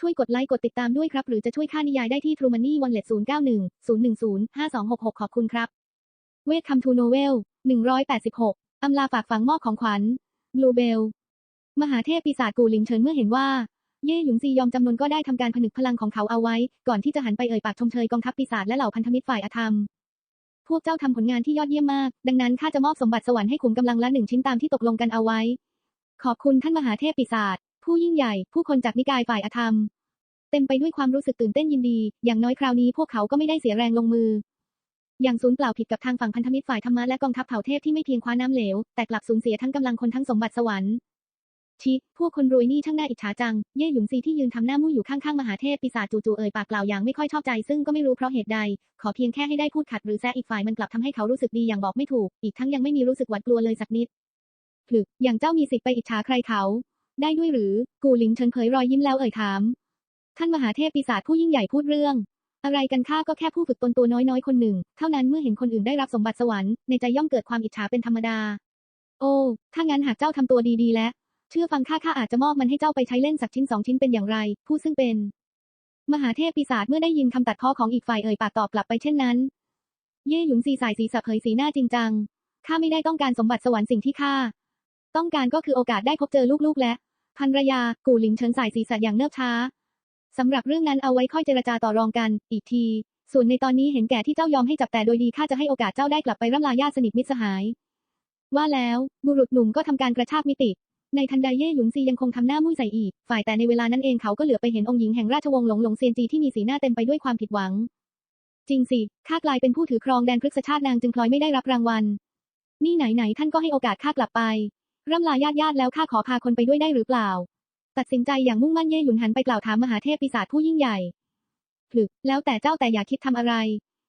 ช่วยกดไลค์กดติดตามด้วยครับ หรือจะช่วยค่านิยายได้ที่ True Money Wallet 091 010 5266 ขอบคุณครับ เวทคัมทูโนเวล 186 อำลาฝากฝังมอบของขวัญบลูเบล มหาเทพปีศาจกูหลิงเฉินเมื่อเห็นว่า เย่หยุนซียอมจำนนก็ได้ทำการผนึกพลังของเขาเอาไว้ ก่อนที่จะหันไปเอ่ยปากชมเชยกองทัพปีศาจและเหล่าพันธมิตรฝ่ายอธรรม พวกเจ้าทำผลงานที่ยอดเยี่ยมมาก ดังนั้นข้าจะมอบสมบัติสวรรค์ให้ขุมกำลังละหนึ่งชิ้นตามที่ตกลงกันเอาไว้ ขอบคุณท่านมหาเทพปีศาจ ผู้ยิ่งใหญ่ ผู้คนจากนิกายฝ่ายอธรรม เต็มไปด้วยความรู้สึกตื่นเต้นยินดี อย่างน้อยคราวนี้พวกเขาก็ไม่ได้เสียแรงลงมือ อย่างสูญเปล่าผิดกับทางฝั่งพันธมิตรฝ่ายธรรมะและกองทัพเผ่าเทพที่ไม่เพียงคว้าน้ำเหลว แต่กลับสูญเสียทั้งกำลังคนทั้งสมบัติสวรรค์ชิพวกคนรวยนี่ช่างน่าอิจฉาจัง เย่หยุนซีที่ยืนทำหน้ามุ่ยอยู่ข้างๆ มหาเทพปีศาจจู่ๆเอ่ยปากกล่าวอย่างไม่ค่อยชอบใจ ซึ่งก็ไม่รู้เพราะเหตุใด ขอเพียงแค่ให้ได้พูดขัดหรือแซะอีกฝ่ายมันกลับทำให้เขารู้สึกดีอย่างบอกไม่ถูก อีกทั้งยังไม่มีรู้สึกหวาดกลัวเลยสักนิดผลึกอย่างเจ้ามีสิทธิ์ไปอิจฉาใครเขา ได้ด้วยหรือ กูหลิงเฉินเผยรอยยิ้มแล้วเอ่ยถาม ท่านมหาเทพปีศาจผู้ยิ่งใหญ่พูดเรื่อง อะไรกันข้าก็แค่ผู้ฝึกตนตัวน้อยๆคนหนึ่ง เท่านั้นเมื่อเห็นคนอื่นได้รับสมบัติสวรรค์ในใจย่อมเกิดความอิจฉาเป็นธรรมดา โอ้ ถ้างั้นหากเจ้าทำตัวดีๆแล้วเชื่อฟังข้าข้าอาจจะมอบมันให้เจ้าไปใช้เล่นสักชิ้นสองชิ้นเป็นอย่างไร ผู้ซึ่งเป็น มหาเทพปีศาจเมื่อได้ยินคำตัดพ้อของอีกฝ่ายเอ่ยปากตอบกลับไปเช่นนั้น เย่หยุนซีสายสีสับเผยสีหน้าจริงจังข้าไม่ได้ต้องการสมบัติสวรรค์สิ่งที่ข้า ต้องการก็คือโอกาสได้พบเจอลูกๆและภรรยา กูหลิงเฉินสายสีสัอย่างเนิบช้าสำหรับเรื่องนั้นเอาไว้ค่อยเจรจาต่อรองกัน อีกที ส่วนในตอนนี้เห็นแก่ที่เจ้ายอมให้จับแต่โดยดีข้าจะให้โอกาสเจ้าได้กลับไปร่ำลาญาติสนิทมิตรสหาย ว่าแล้วบุรุษหนุ่มก็ทำการกระชากมิติ ในทันใดเย่หยุนซียังคงทำหน้ามุ้ยใส่อีก ฝ่ายแต่ในเวลานั้นเองเขาก็เหลือไปเห็นองค์หญิงแห่งราชวงศ์หลงหลงเซียนจีที่มีสีหน้าเต็มไปด้วยความผิดหวัง จริงสิข้ากลายเป็นผู้ถือครองแดนพฤกษชาตินางจึงพลอยไม่ได้รับรางวัล นี่ไหนไหนท่านก็ให้โอกาสข้ากลับไป ร่ำลาญาติญาติแล้วข้าขอพาคนไปด้วยได้หรือเปล่า ตัดสินใจอย่างมุ่งมั่นเย่หยุนหันไปกล่าวถามมหาเทพปีศาจผู้ยิ่งใหญ่ผลึกแล้วแต่เจ้าแต่อย่าคิดทำอะไร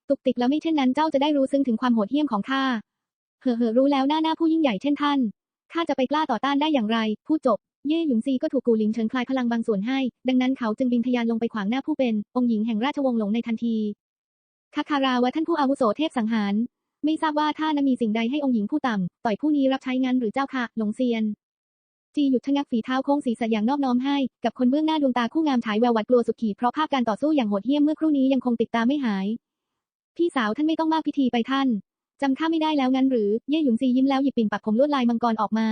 ตุกติกแล้วไม่เช่นนั้นเจ้าจะได้รู้ซึ้งถึงความโหดเหี้ยมของข้าเห่อเห่อรู้แล้วหน้าหน้าผู้ยิ่งใหญ่เช่นท่านข้าจะไปกล้าต่อต้านได้อย่างไรพูดจบ เย่หยุนซีก็ถูกกูหลิงเฉินคลายพลังบางส่วนให้ ดังนั้นเขาจึงบินทะยานลงไปขวางหน้าผู้เป็น องค์หญิงแห่งราชวงศ์หลงในทันทีคาคาราวะท่านผู้อาวุโสเทพสังหาร ไม่ทราบว่าท่านมีสิ่งใดให้องค์หญิงผู้ต่ำ ต่อยผู้นี้รับใช้งานหรือเจ้าค่ะ หลงเซียน จีหยุดชะงักฝีเท้าโค้งศีรษะอย่างนอบน้อมให้ กับคนเบื้องหน้าดวงตาคู่งามฉายแววหวาดกลัวสุดขีดเพราะภาพการต่อสู้อย่างโหดเหี้ยมเมื่อครู่นี้ยังคงติดตาไม่หาย พี่สาวท่านไม่ต้องมากพิธีไปท่านจำข้าไม่ได้แล้วงั้นหรือ เย่หยุนซียิ้มแล้วหยิบปิ่นปักผมลวดลายมังกรออกมา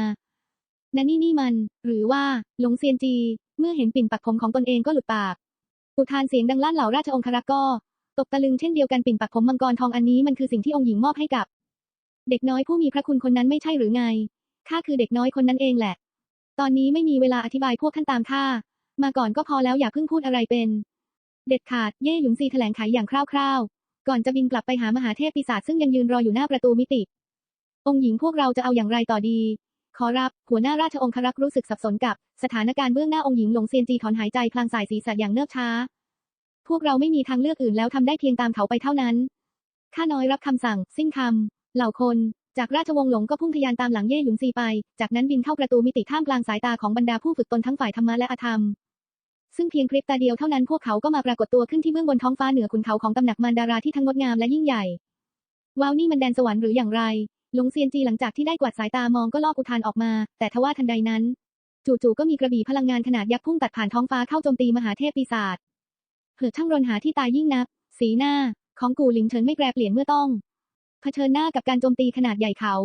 นั่นนี่นี่มัน หรือว่าหลงเซียนจี เมื่อเห็นปิ่นปักผมของตนเองก็หลุดปากอุทานเสียงดังลั่นเหล่าราชองครักษ์ก็ ตกตะลึงเช่นเดียวกันปิ่นปักผมมังกรทองอันนี้มันคือสิ่งที่องค์หญิงมอบให้กับ เด็กน้อยผู้มีพระคุณคนนั้นไม่ใช่หรือไง ข้าคือเด็กน้อยคนนั้นเองแหละ ตอนนี้ไม่มีเวลาอธิบายพวกท่านตามข้า มาก่อนก็พอแล้วอย่าเพิ่งพูดอะไรเป็น เด็ดขาด เย่หยุนซีแถลงไขอย่างคร่าวๆ ก่อนจะบินกลับไปหามหาเทพปีศาจซึ่งยังยืนรออยู่หน้าประตูมิติ องค์หญิงพวกเราจะเอาอย่างไรต่อดี ขอรับ หัวหน้าราชองครักษ์รู้สึกสับสนกับ สถานการณ์เบื้องหน้าองค์หญิงหลงเซียนจีถอนหายใจพลางสายศีรษะอย่างเนิบช้า พวกเราไม่มีทางเลือกอื่นแล้วทำได้เพียงตามเขาไปเท่านั้นข้าน้อยรับคำสั่ง สิ้นคำเหล่าคน จากราชวงศ์หลงก็พุ่งทะยานตามหลังเย่หยุนซีไป จากนั้นบินเข้าประตูมิติท่ามกลางสายตาของบรรดาผู้ฝึกตนทั้งฝ่ายธรรมะและอธรรม ซึ่งเพียงพริบตาเดียวเท่านั้นพวกเขาก็มาปรากฏตัวขึ้นที่เบื้องบนท้องฟ้าเหนือขุนเขาของตำหนักมารดาราที่ทั้งงดงามและยิ่งใหญ่ว้าวนี่มันแดนสวรรค์หรืออย่างไรหลงเซียนจีหลังจากที่ได้กวาดสายตามองก็ลอกอุทานออกมา แต่ทว่าทันใดนั้น จู่ๆก็มีกระบี่พลังงานขนาดยักษ์พุ่งตัดผ่านท้องฟ้าเข้าโจมตีมหาเทพปีศาจ เผื่อช่างรนหาที่ตายยิ่งนัก สีหน้า ของกูหลิงเฉินไม่แปรเปลี่ยนเมื่อต้อง เผชิญหน้ากับการโจมตีขนาดใหญ่เขา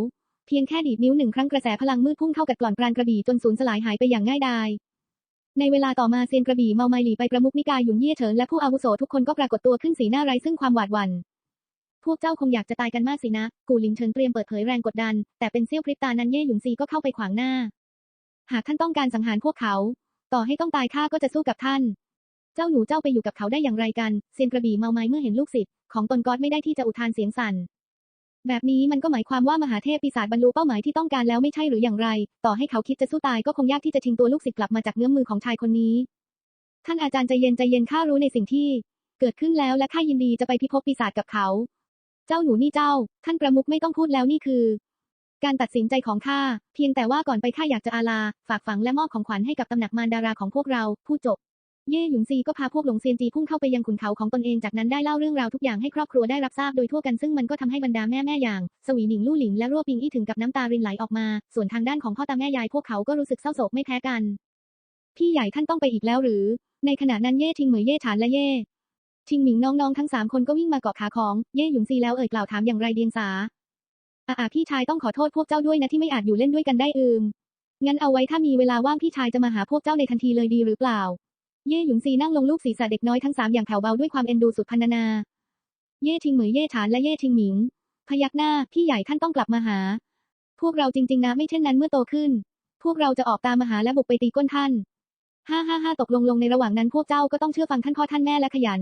เพียงแค่ดีดนิ้วหนึ่งครั้งกระแสพลังมืดพุ่งเข้ากัดกร่อนปราณกระบี่จนสูญสลายหายไปอย่างง่ายดายในเวลาต่อมาเซียนกระบี่เมาไมหลีไปประมุขนิกายหยุนเย่เฉินและผู้อาวุโสทุกคนก็ปรากฏตัวขึ้นสีหน้าไร้ซึ่งความหวาดหวั่นพวกเจ้าคงอยากจะตายกันมากสินะ กูหลิงเฉินเตรียมเปิดเผยแรงกดดัน แต่เป็นเสี้ยวพริบตานั้นเย่หยุนซีก็เข้าไปขวางหน้า หากท่านต้องการสังหารพวกเขา ต่อให้ต้องตายข้าก็จะสู้กับท่าน เจ้าหนูเจ้าไปอยู่กับเขาได้อย่างไรกันเซียนกระบี่เมาไม้เมื่อเห็นลูกศิษย์ของตนก๊อตไม่ได้ที่จะอุทานเสียงสั่นแบบนี้มันก็หมายความว่ามหาเทพปีศาจบรรลุเป้าหมายที่ต้องการแล้วไม่ใช่หรืออย่างไร ต่อให้เขาคิดจะสู้ตายก็คงยากที่จะชิงตัวลูกศิษย์กลับมาจากเงื้อมมือของชายคนนี้ ท่านอาจารย์ใจเย็นใจเย็นข้ารู้ในสิ่งที่ เกิดขึ้นแล้วและข้ายินดีจะไปพิภพปีศาจกับเขา เจ้าหนูนี่เจ้า ท่านประมุขไม่ต้องพูดแล้วนี่คือ การตัดสินใจของข้าเพียงแต่ว่าก่อนไปข้าอยากจะอาลา ฝากฝังและมอบของขวัญให้กับตำหนักมารดาราของพวกเรา ผู้จบ เย่หยุนซีก็พาพวกหลงเซียนจีพุ่งเข้าไปยังขุนเขาของตนเองจากนั้นได้เล่าเรื่องราวทุกอย่างให้ครอบครัวได้รับทราบโดยทั่วกันซึ่งมันก็ทำให้บรรดาแม่แม่อย่าง สวีหนิงลู่หลินและรั่วปิงอี้ถึงกับน้ำตารินไหลออกมา ส่วนทางด้านของพ่อตาแม่ยายพวกเขาก็รู้สึกเศร้าโศกไม่แพ้กัน พี่ใหญ่ท่านต้องไปอีกแล้วหรือ ในขณะนั้นเย่ทิงเหมยเย่ฉานและเย่ทิงหมิงน้องๆทั้งสามคนก็วิ่งมาเกาะขาของเย่หยุนซีแล้วเอ่ยกล่าวถามอย่างไรเดียงสาอาอาพี่ชายต้องขอโทษพวกเจ้าด้วยนะที่ไม่อาจอยู่เล่นด้วยกันได้อืมงั้นเอาไว้ถ้ามีเวลาว่างพี่ชายจะมาหาพวกเจ้าในทันทีเลยดีหรือเปล่า เย่หยุนซีนั่งลงลูบศีรษะเด็กน้อยทั้งสามอย่างแผ่วเบาด้วยความเอ็นดูสุดพรรณนา เย่ทิงเหมยเย่ฉานและเย่ทิงหมิง พยักหน้าพี่ใหญ่ท่านต้องกลับมาหา พวกเราจริง ๆ นะไม่เช่นนั้นเมื่อโตขึ้น พวกเราจะออกตามมาหาและบุกไปตีก้นท่านห้าห้าห้าตกลงลงในระหว่างนั้นพวกเจ้าก็ต้องเชื่อฟังท่านพ่อท่านแม่และขยัน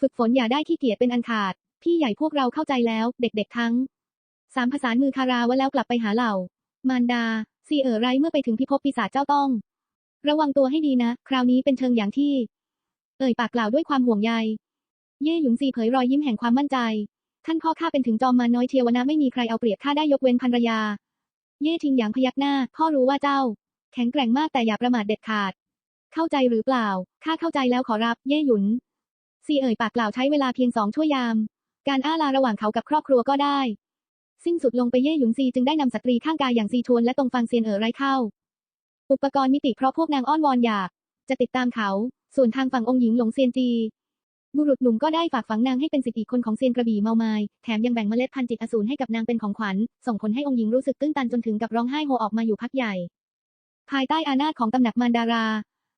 ฝึกฝนอย่าได้ขี้เกียจเป็นอันขาด พี่ใหญ่พวกเราเข้าใจแล้ว เด็ก ๆ ทั้งสามผสามือคาราวะแล้วกลับไปหาเหล่ามารดาซีเอ๋อไรเมื่อไปถึงพิภพปีศาจเจ้าต้อง ระวังตัวให้ดีนะ คราวนี้เป็นเชิงอย่างที่ เอ่ยปากกล่าวด้วยความห่วงใย เย่หยุนซีเผยรอยยิ้มแห่งความมั่นใจ ท่านพ่อข้าเป็นถึงจอมมาน้อยเทียวนะไม่มีใครเอาเปรียบข้าได้ยกเว้นภรรยา เย่ทิงหยางพยักหน้า พ่อรู้ว่าเจ้า แข็งแกร่งมากแต่อย่าประมาทเด็ดขาด เข้าใจหรือเปล่า ข้าเข้าใจแล้วขอรับ เย่หยุนซีเอ่ยปากกล่าวใช้เวลาเพียงสองชั่วยาม การอ้าลาระหว่างเขากับครอบครัวก็ได้ สิ้นสุดลงไปเย่หยุนซีจึงได้นำสตรีข้างกายอย่างซีชวนและตรงฟังเซียนเอ๋อไรเข้า อุปกรณ์มิติเพราะพวกนางอ้อนวอนอยาก จะติดตามเขา ส่วนทางฝั่งองค์หญิงหลงเซียนจีบุรุษหนุ่มก็ได้ฝากฝังนางให้เป็นสิทธิอีกคนของเซียนกระบี่เมาไมายแถมยังแบ่งเมล็ดพันธุ์จิตอสูรให้กับนางเป็นของขวัญ ส่งผลให้องค์หญิงรู้สึกตื้นตันจนถึงกับร้องไห้โฮออกมาอยู่พักใหญ่ ภายใต้อานาจของตำหนักมารดารา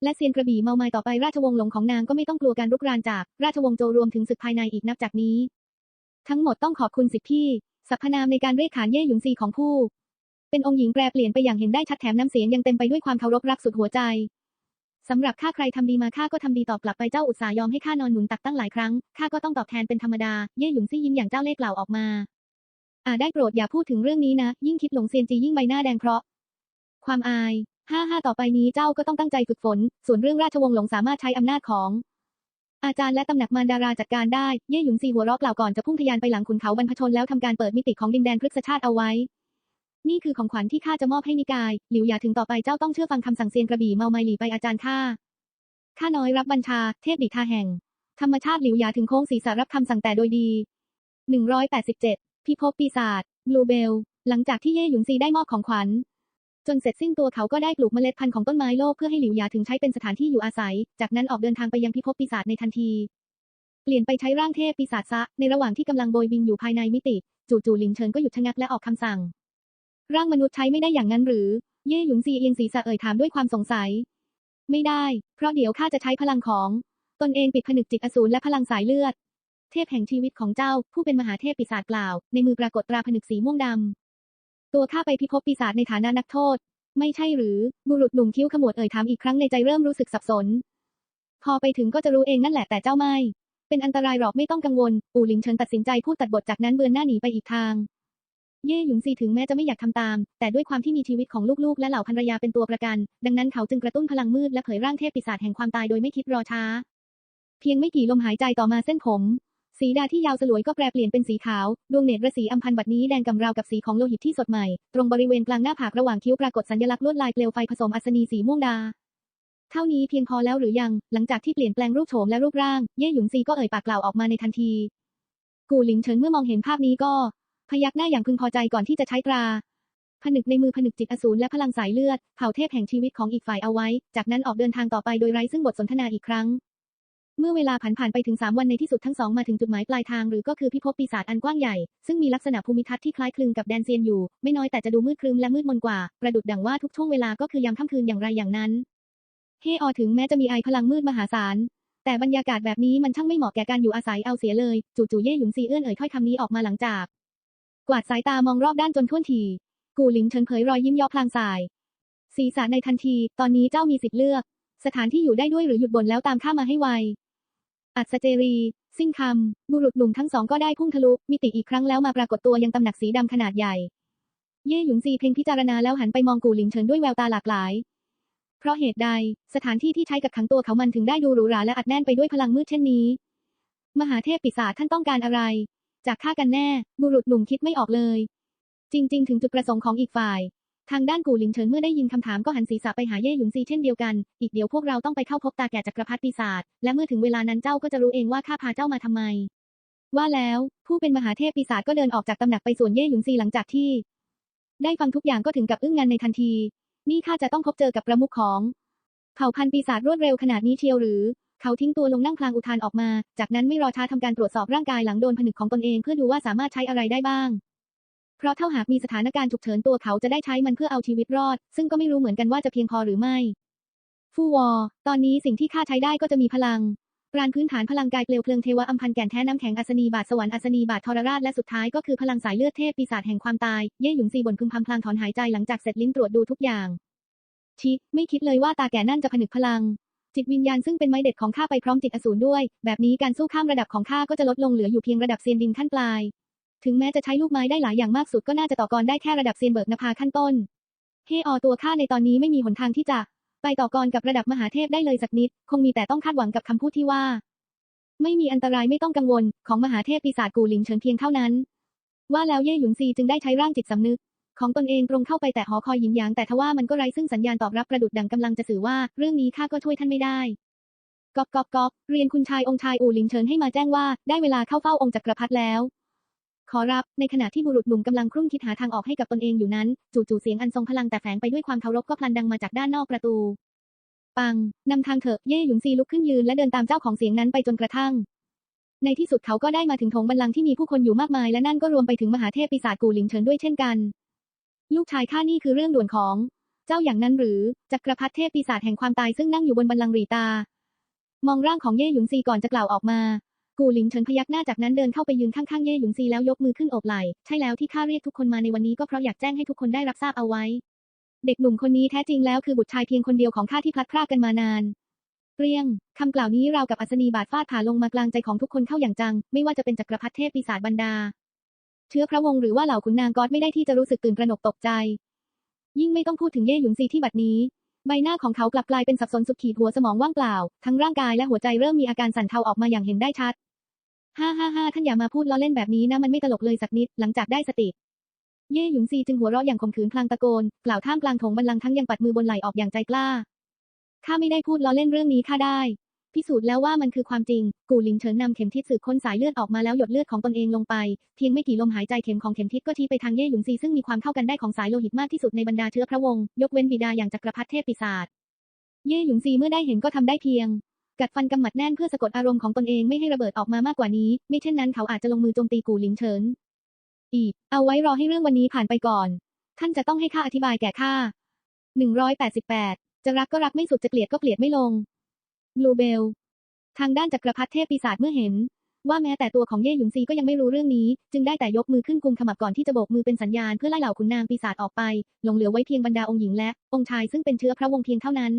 และเซียนกระบี่เมาไมายต่อไปราชวงศ์หลงของนางก็ไม่ต้องกลัวการรุกรานจาก ราชวงศ์โจรวมถึงศึกภายในอีกนับจากนี้ ทั้งหมดต้องขอบคุณสิทธิพี่สรรพนามในการเรียกขานเย่หยุนซีของผู้ เป็นองค์หญิงแปรเปลี่ยนไปอย่างเห็นได้ชัดแถมน้ำเสียงยังเต็มไปด้วยความเคารพรักสุดหัวใจสำหรับข้าใครทำดีมาข้าก็ทำดีตอบกลับไปเจ้าอุตส่าห์ยอมให้ข้านอนหนุนตักตั้งหลายครั้งข้าก็ต้องตอบแทนเป็นธรรมดา เย่หยุนซี่ยิ้มอย่างเจ้าเล่ห์กล่าวออกมา อ่าได้โปรดอย่าพูดถึงเรื่องนี้นะ ยิ่งคิดหลงเซียนจียิ่งใบหน้าแดงเพราะ ความอายห้าห้าต่อไปนี้เจ้าก็ต้องตั้งใจฝึกฝน ส่วนเรื่องราชวงศ์หลงสามารถใช้อำนาจของ อาจารย์และตำหนักมารดาราจัดการได้ เย่หยุนซีหัวเราะกล่าวก่อนจะพุ่งทะยานไปหลังขุนเขาบรรพชนแล้วทำการเปิดมิติของดินแดนพฤกษชาติเอาไว้ นี่คือของขวัญที่ข้าจะมอบให้นิกาย หลิวอย่าถึงต่อไปเจ้าต้องเชื่อฟังคำสั่งเซียนกระบี่เมาไมหลีไปอาจารย์ข้า ข้าน้อยรับบัญชา เทพบิดาแห่ง ธรรมชาติหลิวหยาถึงโค้งศีรษะรับคำสั่งแต่โดยดี 187 พิภพปีศาจบลูเบล หลังจากที่เย่หยุนซีได้มอบของขวัญ จนเสร็จสิ้นตัวเขาก็ได้ปลูกเมล็ดพันธุ์ของต้นไม้โลกเพื่อให้หลิวหยาถึงใช้เป็นสถานที่อยู่อาศัย จากนั้นออกเดินทางไปยังพิภพปีศาจในทันที เปลี่ยนไปใช้ร่างเทพปีศาจซะ ในระหว่างที่กำลังโบยบินอยู่ภายในมิติ จู่ๆหลิงเฉินก็หยุดชะงักและออกคำสั่ง ร่างมนุษย์ใช้ไม่ได้อย่างนั้นหรือ เย่หยุนซีเอียงศีรษะเอ่ยถามด้วยความสงสัย ไม่ได้ เพราะเดี๋ยวข้าจะใช้พลังของ ตนเองปิดผนึกจิตอสูรและพลังสายเลือด เทพแห่งชีวิตของเจ้า ผู้เป็นมหาเทพปีศาจกล่าวในมือปรากฏตราผนึกสีม่วงดำตัวข้าไปพิภพปีศาจในฐานะนักโทษ ไม่ใช่หรือ บุรุษหนุ่มคิ้วขมวดเอ่ยถามอีกครั้งในใจเริ่มรู้สึกสับสน พอไปถึงก็จะรู้เองนั่นแหละแต่เจ้าไม่ เป็นอันตรายหรอกไม่ต้องกังวล อู่หลิงเฉินตัดสินใจพูดตัดบทจากนั้นเบือนหน้าหนีไปอีกทาง เย่หยุนซีถึงแม้จะไม่อยากทำตาม แต่ด้วยความที่มีชีวิตของลูกๆ และเหล่าภรรยาเป็นตัวประกัน ดังนั้นเขาจึงกระตุ้นพลังมืดและเผยร่างเทพปีศาจแห่งความตายโดยไม่คิดรอช้า เพียงไม่กี่ลมหายใจต่อมาเส้นผม สีดาที่ยาวสลวยก็แปรเปลี่ยนเป็นสีขาว ดวงเนตรสีอัมพันบัดนี้แดงกำราวกับสีของโลหิตที่สดใหม่ ตรงบริเวณกลางหน้าผากระหว่างคิ้วปรากฏสัญลักษณ์ลวดลายเปลวไฟผสมอัศนีสีม่วงดาเท่านี้เพียงพอแล้วหรือยัง หลังจากที่เปลี่ยนแปลงรูปโฉมและรูปร่าง เย่หยุนซีก็เอ่ยปากกล่าวออกมาในทันที กูหลิงเฉินเมื่อมองเห็นภาพนี้ก็ พยักหน้าอย่างพึงพอใจก่อนที่จะใช้ตราผนึกในมือผนึกจิตอสูรและพลังสายเลือด เผ่าเทพแห่งชีวิตของอีกฝ่ายเอาไว้ จากนั้นออกเดินทางต่อไปโดยไร้ซึ่งบทสนทนาอีกครั้ง เมื่อเวลาผ่านผ่านไปถึง 3 วันในที่สุดทั้งสองมาถึงจุดหมายปลายทางหรือก็คือพิภพปีศาจอันกว้างใหญ่ ซึ่งมีลักษณะภูมิทัศน์ที่คล้ายคลึงกับแดนเซียนอยู่ ไม่น้อยแต่จะดูมืดครึมและมืดมนกว่า ประดุดดังว่าทุกช่วงเวลาก็คือยามค่ำคืนอย่างไรอย่างนั้น เฮออถึงแม้จะมีไอพลังมืดมหาศาลแต่บรรยากาศแบบนี้มันช่างไม่เหมาะแก่การอยู่อาศัยเอาเสียเลย จู่ๆเย่หยุนซีเอื้อนเอ่ยถ้อยคำนี้ออกมาหลังจาก กวาดสายตามองรอบด้านจนท่วนทีกูหลิงเฉินเผยรอยยิ้มย่อพลางสาย ศีรษะในทันที ตอนนี้เจ้ามีสิทธิ์เลือก สถานที่อยู่ได้ด้วยหรือหยุดบ่นแล้วตามข้ามาให้ไว อัศเจรีซิ่งคำ บุรุษหนุ่มทั้งสองก็ได้พุ่งทะลุ มิติอีกครั้งแล้วมาปรากฏตัวยังตำหนักสีดำขนาดใหญ่ เย่หยุนซีเพ่งพิจารณาแล้วหันไปมองกูหลิงเฉินด้วยแววตาหลากหลาย เพราะเหตุใด สถานที่ที่ใช้กักขังตัวเขามันถึงได้ดูหรูหราและอัดแน่นไปด้วยพลังมืดเช่นนี้ มหาเทพปีศาจท่านต้องการอะไร จากข้ากันแน่ บุรุษหนุ่มคิดไม่ออกเลย จริง ๆ ถึงจุดประสงค์ของอีกฝ่าย ทางด้านกูหลิงเฉินเมื่อได้ยินคำถามก็หันศีรษะไปหาเย่หยุนซีเช่นเดียวกัน อีกเดี๋ยวพวกเราต้องไปเข้าพบตาแก่จักรพรรดิปีศาจ และเมื่อถึงเวลานั้นเจ้าก็จะรู้เองว่าข้าพาเจ้ามาทำไม ว่าแล้ว ผู้เป็นมหาเทพปีศาจก็เดินออกจากตำหนักไปส่วนเย่หยุนซีหลังจากที่ ได้ฟังทุกอย่างก็ถึงกับอึ้งงันในทันที นี่ข้าจะต้องพบเจอกับประมุขของ เผ่าพันธุ์ปีศาจรวดเร็วขนาดนี้เชียวหรือ เขาทิ้งตัวลงนั่งพลางอุทานออกมา จากนั้นไม่รอช้าทำการตรวจสอบร่างกายหลังโดนผนึกของตนเองเพื่อดูว่าสามารถใช้อะไรได้บ้าง เพราะเท่าหากมีสถานการณ์ฉุกเฉินตัวเขาจะได้ใช้มันเพื่อเอาชีวิตรอด ซึ่งก็ไม่รู้เหมือนกันว่าจะเพียงพอหรือไม่ ฟูวอ ตอนนี้สิ่งที่ข้าใช้ได้ก็จะมีพลังปราณพื้นฐานพลังกายเปลวเพลิงเทวะอัมพันแก่นแท้น้ำแข็งอัศนีบาทสวรรค์อัศนีบาททรราชและสุดท้ายก็คือพลังสายเลือดเทพปีศาจแห่งความตาย เย่หยุนซีบ่นพึมพำพลางถอนหายใจหลังจากเสร็จลิ้นตรวจดูทุกอย่าง ชิ ไม่คิดเลยว่าตาแก่นั่นจะผนึกพลัง จิตวิญญาณซึ่งเป็นไม้เด็ดของข้าไปพร้อมจิตอสูรด้วย แบบนี้การสู้ข้ามระดับของข้าก็จะลดลงเหลืออยู่เพียงระดับเซียนดินขั้นปลาย ถึงแม้จะใช้ลูกไม้ได้หลายอย่างมากสุดก็น่าจะต่อกรได้แค่ระดับเซียนเบิกนภาขั้นต้น เฮอตัวข้าในตอนนี้ไม่มีหนทางที่จะ ไปต่อกรกับระดับมหาเทพได้เลยสักนิด คงมีแต่ต้องคาดหวังกับคำพูดที่ว่า ไม่มีอันตรายไม่ต้องกังวลของมหาเทพปีศาจกูหลิงเฉินเพียงเท่านั้น ว่าแล้วเย่หยุนซีจึงได้ใช้ร่างจิตสำนึก ของตนเองตรงเข้าไปแต่หอคอยหยินหยางแต่ทว่ามันก็ไร้ซึ่งสัญญาณตอบรับประดุดดังกำลังจะสื่อว่า เรื่องนี้ข้าก็ช่วยท่านไม่ได้ก๊อกก๊อกก๊อกเรียนคุณชายองค์ชายอู่หลิงเฉินให้มาแจ้งว่าได้เวลาเข้าเฝ้าองค์จักรพรรดิแล้ว ขอรับ ในขณะที่บุรุษหนุ่มกำลังครุ่นคิดหาทางออกให้กับตนเองอยู่นั้น จู่ๆเสียงอันทรงพลังแต่แฝงไปด้วยความเคารพก็พลันดังมาจากด้านนอกประตู ปังนำทางเถอะเย่หยุนซีลุกขึ้นยืนและเดินตามเจ้าของเสียงนั้นไปจนกระทั่ง ในที่สุดเขาก็ได้มาถึงโถงบัลลังก์ที่มีผู้คนอยู่มากมายและนั่นก็รวมไปถึงมหาเทพปีศาจกูหลิงเฉินด้วยเช่นกัน ลูกชายข้านี่คือเรื่องด่วนของ เจ้าอย่างนั้นหรือจักรพรรดิเทพปีศาจแห่งความตายซึ่งนั่งอยู่บนบัลลังก์รีตา มองร่างของเย่หยุนซีก่อนจะกล่าวออกมา กูหลิงเฉินพยักหน้าจากนั้นเดินเข้าไปยืนข้างๆเย่หยุนซีแล้วยกมือขึ้นโอบไหล่ใช่แล้วที่ข้าเรียกทุกคนมาในวันนี้ก็เพราะอยากแจ้งให้ทุกคนได้รับทราบเอาไว้ เด็กหนุ่มคนนี้แท้จริงแล้วคือบุตรชายเพียงคนเดียวของข้าที่พลัดพรากกันมานานเปรียงคำกล่าวนี้ราวกับอัศนีบาดฟาดผ่าลงมากลางใจของทุกคนเข้าอย่างจัง ไม่ว่าจะเป็นจักรพรรดิเทพปีศาจบรรดา เชื้อพระวงศ์หรือว่าเหล่าขุนนางก๊อตไม่ได้ที่จะรู้สึกตื่นตระหนกตกใจ ยิ่งไม่ต้องพูดถึงเย่หยุนซีที่บัดนี้ ใบหน้าของเขากลับกลายเป็นสับสนสุดขีดหัวสมองว่างเปล่า ทั้งร่างกายและหัวใจเริ่มมีอาการสั่นเทาออกมาอย่างเห็นได้ชัดฮ่าฮ่าฮ่าท่านอย่ามาพูดล้อเล่นแบบนี้นะมันไม่ตลกเลยสักนิดหลังจากได้สติ เย่หยุนซีจึงหัวเราะอย่างขมขืนพลางตะโกน กล่าวท่ามกลางโถงบัลลังทั้งยังปัดมือบนไหล่ออกอย่างใจกล้าข้าไม่ได้พูดล้อเล่นเรื่องนี้ข้าได้ พิสูจน์แล้วว่ามันคือความจริง กูหลิงเฉินนำเข็มทิศสืบค้นสายเลือดออกมาแล้วหยดเลือดของตนเองลงไป เพียงไม่กี่ลมหายใจเข็มของเข็มทิศก็ชี้ไปทางเย่หยุนซีซึ่งมีความเข้ากันได้ของสายโลหิตมากที่สุดในบรรดาเชื้อพระวงศ์ยกเว้นบิดาอย่างจักรพรรดิเทพปีศาจ เย่หยุนซีเมื่อได้เห็นก็ทำได้เพียง กัดฟันกำหมัดแน่นเพื่อสะกดอารมณ์ของตนเองไม่ให้ระเบิดออกมามากกว่านี้ ไม่เช่นนั้นเขาอาจจะลงมือโจมตีกูหลิงเฉิน อีก เอาไว้รอให้เรื่องวันนี้ผ่านไปก่อน ท่านจะต้องให้ข้าอธิบายแก่ข้า188 จะรักก็รักไม่สุดจะเกลียดก็เกลียดไม่ลง บลูเบล ทางด้านจักรพรรดิเทพปีศาจเมื่อเห็น ว่าแม้แต่ตัวของเย่หยุนซีก็ยังไม่รู้เรื่องนี้ จึงได้แต่ยกมือขึ้นกุมขมับก่อนที่จะโบกมือเป็นสัญญาณเพื่อไล่เหล่าขุนนางปีศาจออกไป หลงเหลือไว้เพียงบรรดาองค์หญิงและ องค์ชายซึ่งเป็นเชื้อพระวงศ์เพียงเท่านั้น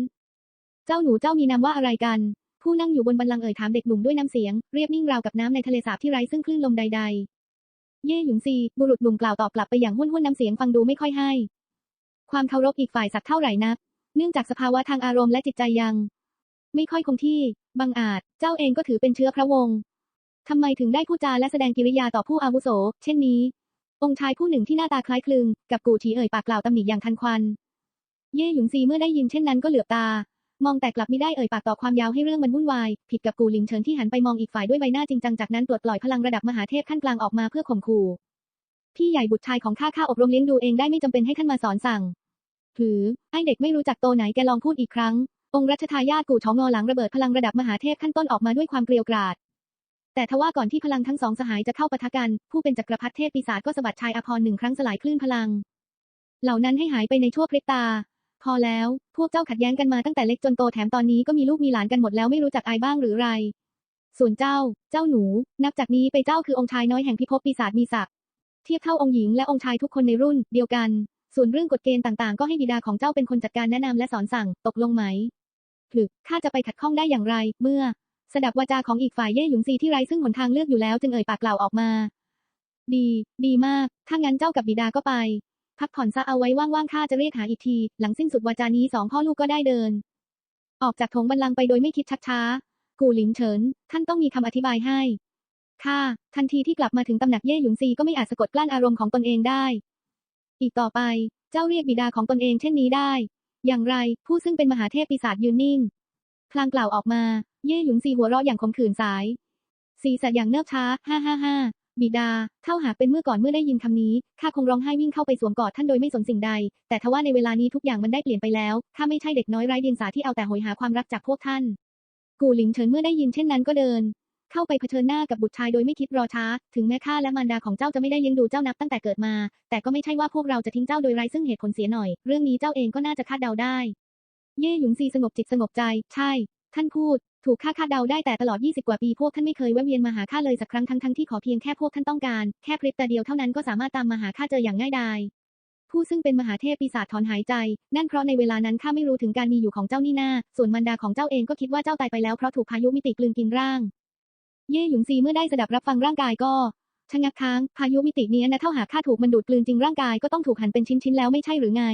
เจ้าหนูเจ้ามีนามว่าอะไรกัน ผู้นั่งอยู่บนบัลลังเอ่ยถามเด็กหนุ่มด้วยน้ำเสียงเรียบนิ่งราวกับน้ำในทะเลสาบที่ไร้ซึ่งคลื่นลมใด ๆเย่หยุนซีบุรุษหนุ่มกล่าวตอบกลับไปอย่างห้วนๆน้ำเสียงฟังดูไม่ค่อยให้ ความเคารพอีกฝ่ายสักเท่าไหร่นัก เนื่องจากสภาวะทางอารมณ์และจิตใจยัง ไม่ค่อยคงที่บังอาจ เจ้าเองก็ถือเป็นเชื้อพระวงศ์ทำไมถึงได้พูดจาและแสดงกิริยาต่อผู้อาวุโส เช่นนี้ องค์ชายผู้หนึ่งที่หน้าตาคล้ายคลึง กับกูฉีเอ่ยปากกล่าวตำหนิอย่างทันควัน เย่หยุนซีเมื่อได้ยินเช่นนั้นก็เหลือบตา มองแต่กลับไม่ได้เอ่ยปากต่อความยาวให้เรื่องมันวุ่นวาย ผิดกับกูหลิงเฉินที่หันไปมองอีกฝ่ายด้วยใบหน้าจริงจังจากนั้นปลดปล่อยพลังระดับมหาเทพขั้นกลางออกมาเพื่อข่มขู่ พี่ใหญ่บุตรชายของข้าข้าอบรมเลี้ยงดูเองได้ไม่จำเป็นให้ท่านมาสอนสั่ง หรือไอเด็กไม่รู้จักโตไหนแกลองพูดอีกครั้ง องค์รัชทายาทกู่ชองงอหลังระเบิดพลังระดับมหาเทพขั้นต้นออกมาด้วยความเกลียวกราด แต่ทว่าก่อนที่พลังทั้งสองสหายจะเข้าปะทะกัน ผู้เป็นจักรพรรดิเทพปีศาจก็สะบัดชายอภร์หนึ่งครั้งสลายคลื่นพลัง เหล่านั้นให้หายไปในชั่วพริบตา พอแล้ว พวกเจ้าขัดแย้งกันมาตั้งแต่เล็กจนโตแถมตอนนี้ก็มีลูกมีหลานกันหมดแล้วไม่รู้จักอายบ้างหรือไร ส่วนเจ้า เจ้าหนู นับจากนี้ไปเจ้าคือองค์ชายน้อยแห่งพิภพปีศาจมีศักดิ์เทียบเท่าองค์หญิงและองค์ชายทุกคนในรุ่น เดียวกัน ส่วนเรื่องกฎเกณฑ์ต่างๆ ก็ให้บิดาของเจ้าเป็นคนจัดการแนะนำและสอนสั่ง ตกลงไหม ถึก ข้าจะไปขัดข้องได้อย่างไร เมื่อ สดับวาจาของอีกฝ่ายเย่หยุงซีที่ไร้ซึ่งหนทางเลือกอยู่แล้วจึงเอ่ยปากกล่าวออกมา ดี ดีมาก ถ้างั้นเจ้ากับบิดาก็ไป พักผ่อนซะเอาไว้ว่างๆข้าจะเรียกหาอีกที หลังสิ้นสุดวาจานี้สองพ่อลูกก็ได้เดิน ออกจากโถงบัลลังไปโดยไม่คิดชักช้า กูหลิงเฉิน ท่านต้องมีคำอธิบายให้ค่ะทันทีที่กลับมาถึงตำหนักเย่หยุนซีก็ไม่อาจสะกดกลั้นอารมณ์ของตนเองได้ อีกต่อไป เจ้าเรียกบิดาของตนเองเช่นนี้ได้ อย่างไร ผู้ซึ่งเป็นมหาเทพปีศาจยืนนิ่ง พลางกล่าวออกมา เย่หยุนซีหัวเราะอย่างขมขื่นสาย สีสันอย่างเนิบช้า ฮ่าฮ่าฮ่าบิดา เท่าหากเป็นเมื่อก่อนเมื่อได้ยินคำนี้ ข้าคงร้องไห้วิ่งเข้าไปสวมกอดท่านโดยไม่สนสิ่งใด แต่ทว่าในเวลานี้ทุกอย่างมันได้เปลี่ยนไปแล้ว ข้าไม่ใช่เด็กน้อยไร้เดียงสาที่เอาแต่โหยหาความรักจากพวกท่าน กูหลิงเฉินเมื่อได้ยินเช่นนั้นก็เดิน เข้าไปเผชิญหน้ากับบุตรชายโดยไม่คิดรอช้า ถึงแม้ข้าและมารดาของเจ้าจะไม่ได้เลี้ยงดูเจ้านับตั้งแต่เกิดมา แต่ก็ไม่ใช่ว่าพวกเราจะทิ้งเจ้าโดยไร้ซึ่งเหตุผลเสียหน่อย เรื่องนี้เจ้าเองก็น่าจะคาดเดาได้ เย่หยุนซีสงบจิตสงบใจ ใช่ ท่านพูด ถูกข้าคาดเดาได้แต่ตลอด 20 กว่าปีพวกท่านไม่เคยแวะเวียนมาหาข้าเลยสักครั้งทั้งทั้งที่ขอเพียงแค่พวกท่านต้องการ แค่พริบตาเดียวเท่านั้นก็สามารถตามมาหาข้าเจออย่างง่ายดายผู้ซึ่งเป็นมหาเทพปีศาจถอนหายใจ นั่นเพราะในเวลานั้นข้าไม่รู้ถึงการมีอยู่ของเจ้านี่นาส่วนมารดาของเจ้าเองก็คิดว่าเจ้าตายไปแล้วเพราะถูกพายุมิติกลืนกินร่าง เย่หยุงซีเมื่อได้สดับรับฟังร่างกายก็ชะงักค้างพายุมิติเนี้ยนะเท่าหากข้าถูกมันดูดกลืนจริงร่างกายก็ต้องถูกหั่นเป็นชิ้นๆแล้วไม่ใช่หรือไง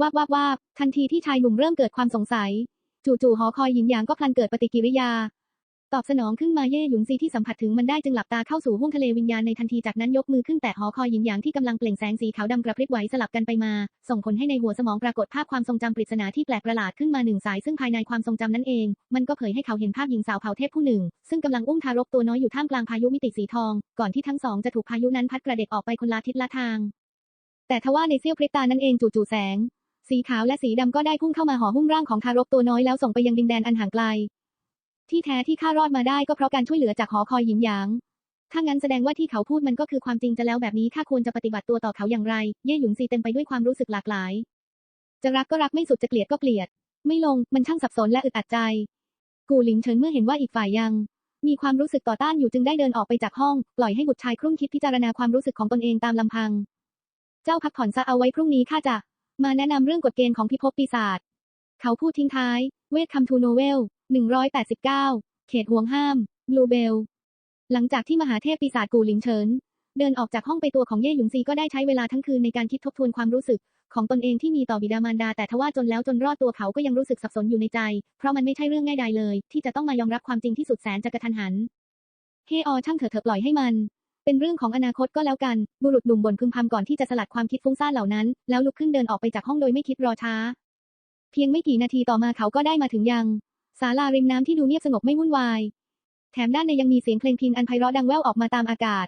วาบวาบวาบทันทีที่ชายหนุ่มเริ่มเกิดความสงสัย จู่ๆหอคอยหยินหยางก็พลันเกิดปฏิกิริยา ตอบสนองขึ้นมาเย่หยุนซีที่สัมผัสถึงมันได้จึงหลับตาเข้าสู่ห้วงทะเลวิญญาณในทันทีจากนั้นยกมือขึ้นแตะหอคอยหยินหยางที่กำลังเปล่งแสงสีขาวดำกระพริบไหวสลับกันไปมา ส่งผลให้ในหัวสมองปรากฏภาพความทรงจำปริศนาที่แปลกประหลาดขึ้นมาหนึ่งสายซึ่งภายในความทรงจำนั้นเอง มันก็เผยให้เขาเห็นภาพหญิงสาวเผ่าเทพผู้หนึ่ง ซึ่งกำลังอุ้มทารกตัวน้อยอยู่ท่ามกลางพายุมิติสีทอง ก่อนที่ทั้งสองจะถูกพายุนั้นพัดกระเด็กออกไปคนละทิศละทาง แต่ทว่าในเสี้ยวพริบตานั้นเองจู่ๆแสงสีขาวและสีดำก็ได้พุ่งเข้ามาห่อหุ้มร่างของทารกตัวน้อยแล้วส่งไปยังดินแดนอันห่างไกล ที่แท้ที่ข้ารอดมาได้ก็เพราะการช่วยเหลือจากหอคอยหยินหยาง ถ้างั้นแสดงว่าที่เขาพูดมันก็คือความจริงจะแล้วแบบนี้ข้าควรจะปฏิบัติตัวต่อเขาอย่างไร เย่หยุนซีเต็มไปด้วยความรู้สึกหลากหลาย จะรักก็รักไม่สุดจะเกลียดก็เกลียด ไม่ลงมันช่างสับสนและอึดอัดใจ กูหลิงเฉินเมื่อเห็นว่าอีกฝ่ายยัง มีความรู้สึกต่อต้านอยู่จึงได้เดินออกไปจากห้อง ปล่อยให้บุตรชายครุ่นคิดพิจารณาความรู้สึกของตนเองตามลำพัง เจ้าพักผ่อนซะเอาไว้พรุ่งนี้ข้าจะ มาแนะนำเรื่องกฎเกณฑ์ของพิภพปีศาจเขาพูดทิ้งท้าย เวทคัมทูโนเวล 189 เขตห่วงห้าม บลูเบล หลังจากที่มหาเทพปีศาจกูหลิงเฉิน เดินออกจากห้องไปตัวของเย่หยุนซีก็ได้ใช้เวลาทั้งคืนในการคิดทบทวนความรู้สึก ของตนเองที่มีต่อบิดามารดา แต่ทว่าจนแล้วจนรอดตัวเขาก็ยังรู้สึกสับสนอยู่ในใจ เพราะมันไม่ใช่เรื่องง่ายดายเลย ที่จะต้องมายอมรับความจริงที่สุดแสนจะกระทันหัน เฮออช่างเถอะเถอะปล่อยให้มัน เป็นเรื่องของอนาคตก็แล้วกัน บุรุษหนุ่มบ่นพึมพำก่อนที่จะสลัดความคิดฟุ้งซ่านเหล่านั้น แล้วลุกขึ้นเดินออกไปจากห้องโดยไม่คิดรอช้า เพียงไม่กี่นาทีต่อมาเขาก็ได้มาถึงยัง ศาลาริมน้ำที่ดูเงียบสงบไม่วุ่นวาย แถมด้านในยังมีเสียงเพลงพินอันไพเราะดังแว่วออกมาตามอากาศ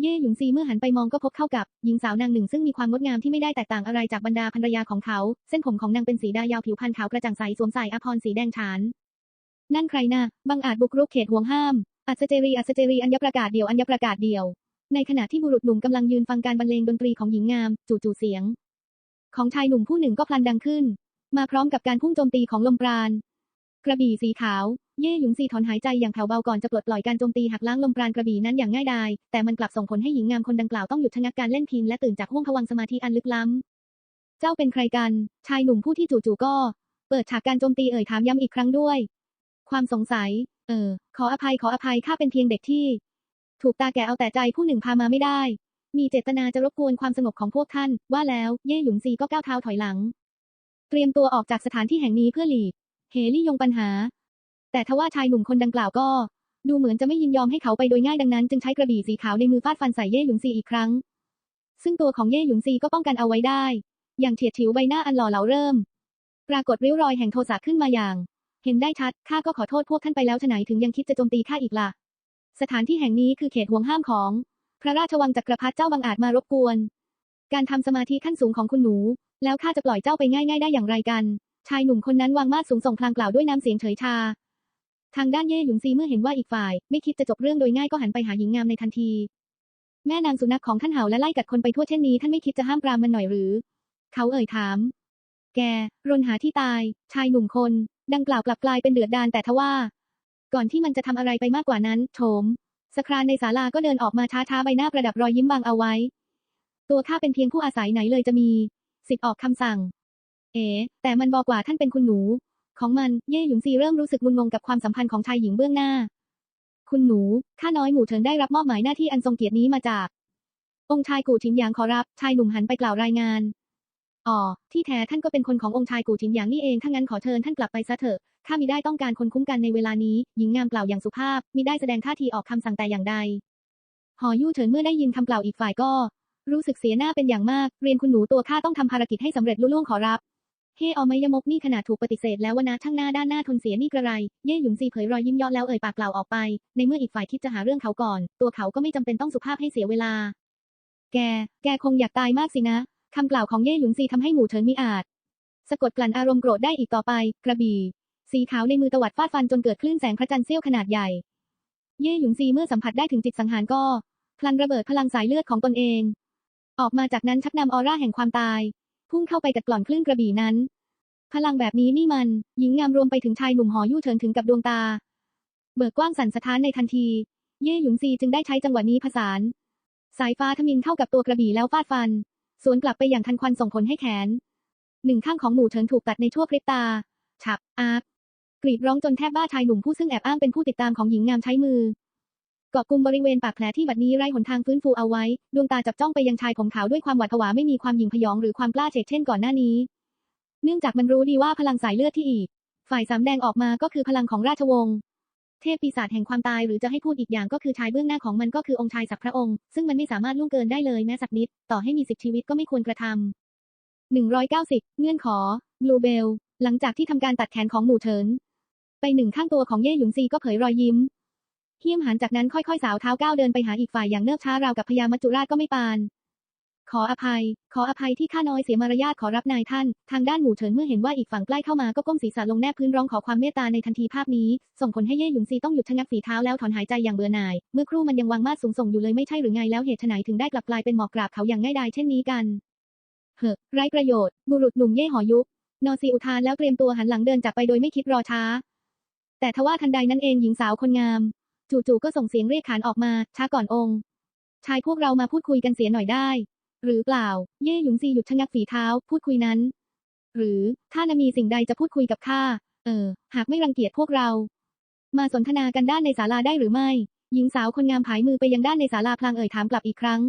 เย่หยุนซีเมื่อหันไปมองก็พบเข้ากับ หญิงสาวนางหนึ่งซึ่งมีความงดงามที่ไม่ได้แตกต่างอะไรจากบรรดาภรรยาของเขา เส้นผมของนางเป็นสีดายาวผิวพรรณขาวกระจ่างใสสวมใส่อภรณ์สีแดงฉาน นั่นใครนะบังอาจบุกรุกเขตห่วงห้าม อัศเจรีอัศเจรีอัญญประกาศเดียวอัญญประกาศเดียว ในขณะที่บุรุษหนุ่มกำลังยืนฟังการบรรเลงดนตรีของหญิงงาม จู่ๆเสียง ของชายหนุ่มผู้หนึ่งก็พลันดังขึ้น มาพร้อมกับการพุ่งโจมตีของลมปราณ กระบี่สีขาว เย่หยุงซีถอนหายใจอย่างแผ่วเบาก่อนจะปลดปล่อยการโจมตีหักล้างลมปราณกระบี่นั้นอย่างง่ายดาย แต่มันกลับส่งผลให้หญิงงามคนดังกล่าวต้องหยุดชะงักการเล่นพินและตื่นจากห้วงผวังสมาธิอันลึกล้ำ เจ้าเป็นใครกัน ชายหนุ่มผู้ที่จู่ๆก็ เปิดฉากการโจมตีเอ่ยถามย้ำอีกครั้งด้วย ความสงสัย เออ ขออภัยขออภัยข้าเป็นเพียงเด็กที่ ถูกตาแก่เอาแต่ใจผู้หนึ่งพามาไม่ได้ มีเจตนาจะรบกวนความสงบของพวกท่าน ว่าแล้ว เย่หยุนซีก็ก้าวเท้าถอยหลัง เตรียมตัวออกจากสถานที่แห่งนี้เพื่อหลีก เฮลี่ยงปัญหา แต่ทว่าชายหนุ่มคนดังกล่าวก็ ดูเหมือนจะไม่ยินยอมให้เขาไปโดยง่ายดังนั้นจึงใช้กระบี่สีขาวในมือฟาดฟันใส่เย่หยุนซีอีกครั้ง ซึ่งตัวของเย่หยุนซีก็ป้องกันเอาไว้ได้ อย่างเฉียดฉิวใบหน้าอันหล่อเหลาเริ่ม ปรากฏริ้วรอยแห่งโทสะขึ้นมาอย่าง เห็นได้ชัดข้าก็ขอโทษพวกท่านไปแล้วฉะไหนถึงยังคิดจะโจมตีข้าอีกล่ะ สถานที่แห่งนี้คือเขตห่วงห้ามของ พระราชวังจักรพรรดิเจ้าบังอาจมารบกวน การทำสมาธิขั้นสูงของคุณหนู แล้วข้าจะปล่อยเจ้าไปง่าย ๆ ได้อย่างไรกัน ชายหนุ่มคนนั้นวางมาดสูงส่งพลางกล่าวด้วยน้ำเสียงเฉยชา ทางด้านเย่หยุนซีเมื่อเห็นว่าอีกฝ่าย ไม่คิดจะจบเรื่องโดยง่ายก็หันไปหาหญิงงามในทันที แม่นางสุนัขของท่านเห่าและไล่กัดคนไปทั่วเช่นนี้ท่านไม่คิดจะห้ามปรามมันหน่อยหรือ เขาเอ่ยถาม แกรนหาที่ตาย ชายหนุ่มคน ดังกล่าวกลับกลายเป็นเดือดดาลแต่ทว่า ก่อนที่มันจะทำอะไรไปมากกว่านั้นโถมสครานในศาลาก็เดินออกมาช้าๆใบหน้าประดับรอยยิ้มบางเอาไว้ ตัวข้าเป็นเพียงผู้อาศัยไหนเลยจะมี สิทธิ์ออกคำสั่ง เอ๋แต่มันบอกว่าท่านเป็นคุณหนู ของมัน เย่หยุนซีเริ่มรู้สึกงุนงงกับความสัมพันธ์ของชายหญิงเบื้องหน้า คุณหนู ข้าน้อยหมู่เฉินได้รับมอบหมายหน้าที่อันทรงเกียรตินี้มาจาก องค์ชายกู่ชินหยางขอรับ ชายหนุ่มหันไปกล่าวรายงาน อ๋อ ที่แท้ท่านก็เป็นคนขององค์ชายกู่ชินหยางนี่เอง ถ้างั้นขอเชิญท่านกลับไปซะเถอะ ข้ามิได้ต้องการคนคุ้มกันในเวลานี้ หญิงงามกล่าวอย่างสุภาพ มิได้แสดงท่าทีออกคำสั่งแต่อย่างใด หอยู่เฉินเมื่อได้ยินคำกล่าวอีกฝ่ายก็ รู้สึกเสียหน้าเป็นอย่างมาก เรียนคุณหนูตัวข้าต้องทำภารกิจให้สำเร็จลุล่วงขอรับ เฮ้ออมยมกนี่ขนาดถูกปฏิเสธแล้ววนะช่างหน้าด้านหน้าทนเสียนี่กระไร เย่หยุนซีเผยรอยยิ้มยาะแล้วเอ่ยปากกล่าวออกไป ในเมื่ออีกฝ่ายคิดจะหาเรื่องเขาก่อน ตัวเขาก็ไม่จำเป็นต้องสุภาพให้เสียเวลา แก แกคงอยากตายมากสินะคำกล่าวของเย่หยุนซีทำให้หมู่เฉินมิอาจ สะกดกลั่นอารมณ์โกรธได้อีกต่อไป กระบี่ สีขาวในมือตวัดฟาดฟันจนเกิดคลื่นแสงพระจันทร์เสี้ยวขนาดใหญ่ เย่หยุนซีเมื่อสัมผัสได้ถึงจิตสังหารก็พลันระเบิดพลังสายเลือดของตนเอง ออกมาจากนั้นชักนำออร่าแห่งความตาย พุ่งเข้าไปกัดกล่อนคลื่นกระบี่นั้น พลังแบบนี้นี่มัน หญิงงามรวมไปถึงชายหนุ่มหอยู่เฉินถึงกับดวงตา เบิกกว้างสั่นสะท้านในทันที เย่หยุนซีจึงได้ใช้จังหวะนี้ผสาน สายฟ้าทมินเข้ากับตัวกระบี่แล้วฟาดฟัน สวนกลับไปอย่างทันควันส่งผลให้แขน หนึ่งข้างของหมู่เฉินถูกตัดในชั่วพริบตา ฉับอาร์กรีดร้องจนแทบบ้าชายหนุ่มผู้ซึ่งแอบอ้างเป็นผู้ติดตามของหญิงงามใช้มือ เกาะกลุ่มบริเวณปากแผลที่บัดนี้ไร้หนทางฟื้นฟูเอาไว้ ดวงตาจับจ้องไปยังชายผมขาวด้วยความหวาดผวาไม่มีความหยิ่งพยองหรือความกล้าเฉกเช่นก่อนหน้านี้ เนื่องจากมันรู้ดีว่าพลังสายเลือดที่อีก ฝ่ายสามแดงออกมาก็คือพลังของราชวงศ์เทพปีศาจแห่งความตายหรือจะให้พูดอีกอย่างก็คือชายเบื้องหน้าของมันก็คือองค์ชายสักพระองค์ ซึ่งมันไม่สามารถล่วงเกินได้เลยแม้สักนิด ต่อให้มีสิทธิชีวิตก็ไม่ควรกระทำ190เงื่อนขอบลูเบลหลังจากที่ทำการตัดแขนของหมู่เฉินไปหนึ่งข้างตัวของเย่หยุนซีก็เผยรอยยิ้ม เฮี้ยมหันจากนั้นค่อยๆสาวเท้าก้าวเดินไปหาอีกฝ่ายอย่างเนิบช้าราวกับพญามัจจุราชก็ไม่ปาน ขออภัย ขออภัยที่ข้าน้อยเสียมารยาทขอรับนายท่าน ทางด้านหมู่เฉินเมื่อเห็นว่าอีกฝั่งใกล้เข้ามาก็ก้มศีรษะลงแนบพื้นร้องขอความเมตตาในทันทีภาพนี้ ส่งผลให้เย่หยุนซีต้องหยุดชะงักฝีเท้าแล้วถอนหายใจอย่างเบื่อหน่าย เมื่อครู่มันยังวางมาดสูงส่งอยู่เลยไม่ใช่หรือไงแล้วเหตุไฉนถึงได้กลับกลายเป็นหมอกกราบเขาอย่างง่ายดายเช่นนี้กันเฮ้อไร้ประโยชน์ บุรุษหนุ่มเย่หอยุกนอซีอุทานแล้วเตรียมตัวหันหลังเดินจากไปโดยไม่คิดรอช้า แต่ทว่าทันใดนั้นเองหญิงสาวคนงาม จู่ๆก็ส่งเสียงเรียกขานออกมาช้าก่อนองค์ ชายพวกเรามาพูดคุยกันเสียหน่อยได้ หรือเปล่า เย่หยุนซีหยุดชะงักฝีเท้า พูดคุยนั้น หรือถ้านมีสิ่งใดจะพูดคุยกับข้าเออ หากไม่รังเกียจพวกเรา มาสนทนากันด้านในศาลาได้หรือไม่ หญิงสาวคนงามผายมือไปยังด้านในศาลาพลางเอ่ยถามกลับอีกครั้ง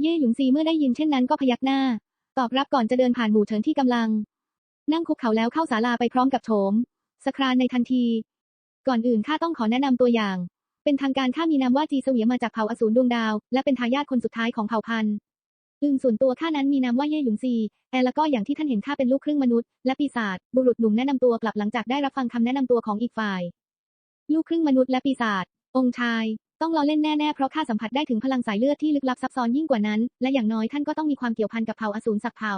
เย่หยุนซีเมื่อได้ยินเช่นนั้นก็พยักหน้า ตอบรับก่อนจะเดินผ่านหมู่เฉินที่กำลัง นั่งคุกเข่าแล้วเข้าศาลาไปพร้อมกับโฉมสครานในทันที ก่อนอื่นข้าต้องขอแนะนำตัวอย่าง เป็นทางการข้ามีนามว่าจีเสวียมาจากเผ่าอสูรดวงดาว และเป็นทายาทคนสุดท้ายของเผ่าพันธุ์อึงส่วนตัวข้านั้นมีนามว่าเย่หยุนซีแอร์แล้วก็อย่างที่ท่านเห็นข้าเป็นลูกครึ่งมนุษย์และปีศาจบุรุษหนุ่มแนะนำตัวกลับหลังจากได้รับฟังคำแนะนำตัวของอีกฝ่าย ลูกครึ่งมนุษย์และปีศาจองค์ชาย ต้องล้อเล่นแน่ๆเพราะข้าสัมผัสได้ถึงพลังสายเลือดที่ลึกลับซับซ้อนยิ่งกว่านั้น และอย่างน้อยท่านก็ต้องมีความเกี่ยวพันกับเผ่าอสูรสักเผ่า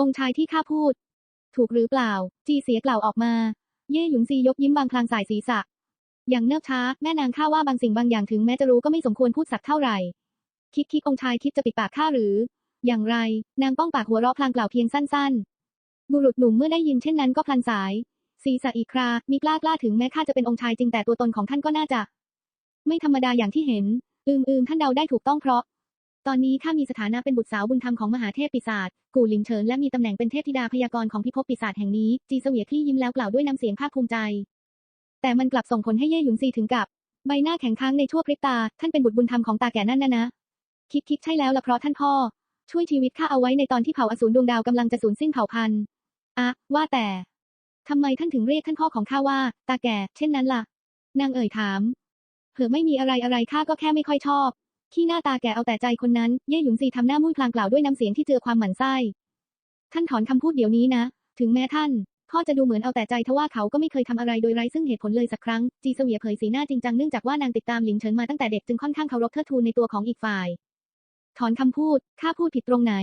องค์ชายที่ข้าพูด ถูกหรือเปล่า จีเสียกล่าวออกมา เย่หยุนซียกยิ้มบางพลางสายศีรษะ อย่างเนิบช้า แม่นางข้าว่าบางสิ่งบางอย่างถึงแม้จะรู้ก็ไม่สมควรพูดสักเท่าไหร่ คิดคิดองชายคิดจะปิดปากข้าหรือ อย่างไร นางป้องปากหัวเราะพลางกล่าวเพียงสั้น ๆ บุรุษหนุ่มเมื่อได้ยินเช่นนั้นก็พลันสาย ศีรษะอีกครา มีกล้ากล้าถึงแม้ข้าจะเป็นองค์ชายจริงแต่ตัวตนของท่านก็น่าจะ ไม่ธรรมดาอย่างที่เห็น อืมอืมท่านเดาได้ถูกต้องเพราะ ตอนนี้ข้ามีสถานะเป็นบุตรสาวบุญธรรมของมหาเทพปีศาจ กู่หลิงเฉินและมีตำแหน่งเป็นเทพธิดาพยากรณ์ของพิภพปีศาจแห่งนี้ จีเสวียคลี่ยิ้มแล้วกล่าวด้วยน้ำเสียงภาคภูมิใจ แต่มันกลับส่งผลให้เย่หยุนซีถึงกับ ใบหน้าแข็งค้างในชั่วพริบตา ท่านเป็นบุตรบุญธรรมของตาแก่นั่นนะนะ คิดคิดใช่แล้วละเพราะท่านพ่อ ช่วยชีวิตข้าเอาไว้ในตอนที่เผาอสูรดวงดาวกำลังจะสูญสิ้นเผ่าพันธุ์อะว่าแต่ทำไมท่านถึงเรียกท่านพ่อของข้าว่า ตาแก่ เช่นนั้นล่ะ นางเอ่ยถามเผื่อไม่มีอะไรอะไรข้าก็แค่ไม่ค่อยชอบ ขี้หน้าตาแก่เอาแต่ใจคนนั้น เย่หยุนซีทำหน้ามุ่นพลางกล่าวด้วยน้ำเสียงที่เจือความหมั่นไส้ ท่านถอนคำพูดเดี๋ยวนี้นะ ถึงแม้ท่าน พ่อจะดูเหมือนเอาแต่ใจทว่าเขาก็ไม่เคยทำอะไรโดยไร้ซึ่งเหตุผลเลยสักครั้ง จีเสวียเผยสีหน้าจริงจังเนื่องจากว่านางติดตามหลิงเฉินมาตั้งแต่เด็กจึงค่อนข้างเคารพเทิดทูนในตัวของอีกฝ่าย ถอนคำพูด ข้าพูดผิดตรงไหน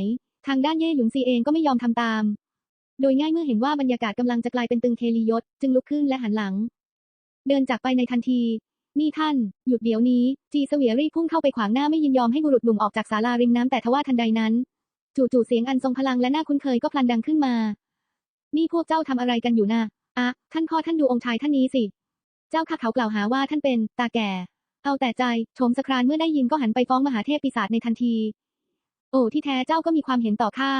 ทางด้านเย่หยุนซีเองก็ไม่ยอมทำตาม โดยง่ายเมื่อเห็นว่าบรรยากาศกำลังจะกลายเป็นตึงเคลียศจึงลุกขึ้นและหันหลัง เดินจากไปในทันที นี่ท่าน หยุดเดี๋ยวนี้ จีเสวียรีพุ่งเข้าไปขวางหน้าไม่ยินยอมให้บุรุษหนุ่มออกจากศาลาริมน้ำแต่ทว่าทันใดนั้น จู่ๆเสียงอันทรงพลังและน่าคุ้นเคยก็พลันดังขึ้นมา นี่พวกเจ้าทำอะไรกันอยู่นะอะท่านพ่อท่านดูองค์ชายท่านนี้สิ เจ้าข้าเขากล่าวหาว่าท่านเป็น ตาแก่ เอาแต่ใจโฉมสครานเมื่อได้ยินก็หันไปฟ้องมหาเทพปีศาจในทันที โอ้ที่แท้เจ้าก็มีความเห็นต่อข้า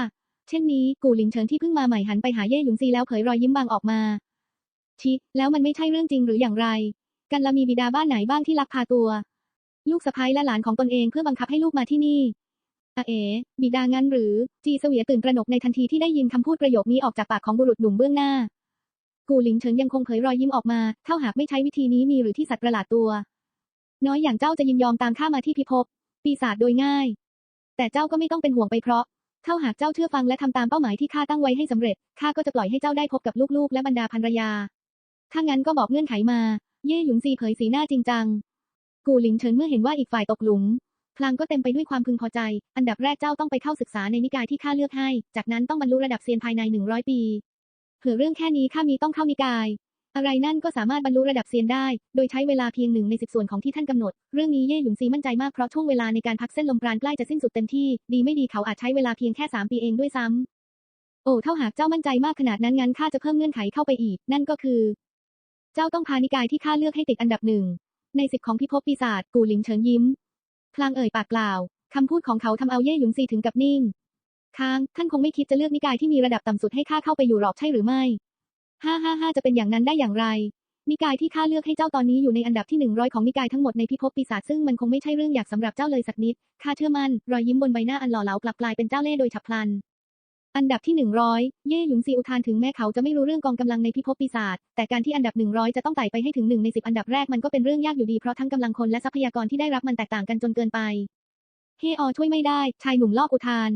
เช่นนี้กูหลิงเฉินที่เพิ่งมาใหม่หันไปหาเย่หยุนซีแล้วเผยรอยยิ้มบางออกมาชิแล้วมันไม่ใช่เรื่องจริงหรืออย่างไร กันละมีบิดาบ้านไหนบ้างที่ลักพาตัว ลูกสะใภ้และหลานของตนเองเพื่อบังคับให้ลูกมาที่นี่อะเอ๋บิดางั้นหรือ จีเสวียตื่นตระหนกในทันทีที่ได้ยินคำพูดประโยคนี้ออกจากปากของบุรุษหนุ่มเบื้องหน้า กูหลิงเฉินยังคงเผยรอยยิ้มออกมาเท่าหากไม่ใช้วิธีนี้มีหรือที่สัตว์ประหลาดตัว น้อยอย่างเจ้าจะยินยอมตามข้ามาที่พิภพปีศาจโดยง่าย แต่เจ้าก็ไม่ต้องเป็นห่วงไปเพราะถ้าหากเจ้าเชื่อฟังและทำตามเป้าหมายที่ข้าตั้งไว้ให้สำเร็จข้าก็จะปล่อยให้เจ้าได้พบกับลูกๆ และบรรดาภรรยาถ้างั้นก็บอกเงื่อนไขมา เย่หยุนซีเผยสีหน้าจริงจัง กูหลิงเฉินเมื่อเห็นว่าอีกฝ่ายตกหลุม พลางก็เต็มไปด้วยความพึงพอใจ อันดับแรกเจ้าต้องไปเข้าศึกษาในนิกายที่ข้าเลือกให้ จากนั้นต้องบรรลุระดับเซียนภายใน100ปี เผื่อเรื่องแค่นี้ข้ามีต้องเข้านิกาย อะไรนั่นก็สามารถบรรลุระดับเซียนได้ โดยใช้เวลาเพียงหนึ่งในสิบส่วนของที่ท่านกำหนด เรื่องนี้เย่หยุนซีมั่นใจมากเพราะช่วงเวลาในการพักเส้นลมปราณใกล้จะสิ้นสุดเต็มที่ ดีไม่ดีเขาอาจใช้เวลาเพียงแค่สามปีเองด้วยซ้ำโอ้เท่าหากเจ้ามั่นใจมากขนาดนั้นงั้นข้าจะเพิ่มเงื่อนไขเข้าไปอีก นั่นก็คือ จ้าต้องพานิกายที่ข้าเลือกให้ติดอันดับหนึ่ง ในสิบของพิภพปีศาจกูหลิงเฉินยิ้ม พลางเอ่ยปากกล่าว คำพูดของเขาทำเอาเย่หยุนซีถึงกับนิ่ง ค้าง ท่านคงไม่คิดจะเลือกนิกายที่มีระดับต่ำสุดให้ข้าเข้าไปอยู่หรอกใช่หรือไม่ห้าห้าห้าจะเป็นอย่างนั้นได้อย่างไร นิกายที่ข้าเลือกให้เจ้าตอนนี้อยู่ในอันดับที่หนึ่งร้อยของนิกายทั้งหมดในพิภพปีศาจซึ่งมันคงไม่ใช่เรื่องอยากสำหรับเจ้าเลยสักนิด ข้าเชื่อมั่น รอยยิ้มบนใบหน้าอันหล่อเหลากลับกลายเป็นเจ้าเล่ห์โดยฉับพลัน อันดับที่หนึ่งร้อยเย่หยุนซีอุทานถึงแม้เขาจะไม่รู้เรื่องกองกำลังในพิภพปีศาจ แต่การที่อันดับหนึ่งร้อยจะต้องไต่ไปให้ถึงหนึ่งในสิบอันดับแรกมันก็เป็นเรื่องยากอยู่ดีเพราะทั้งกำลังคนและทรัพยากรที่ได้รับมันแตกต่างกันจนเกินไป เฮออช่วยไม่ได้ ชายหนุ่มลอบอุทาน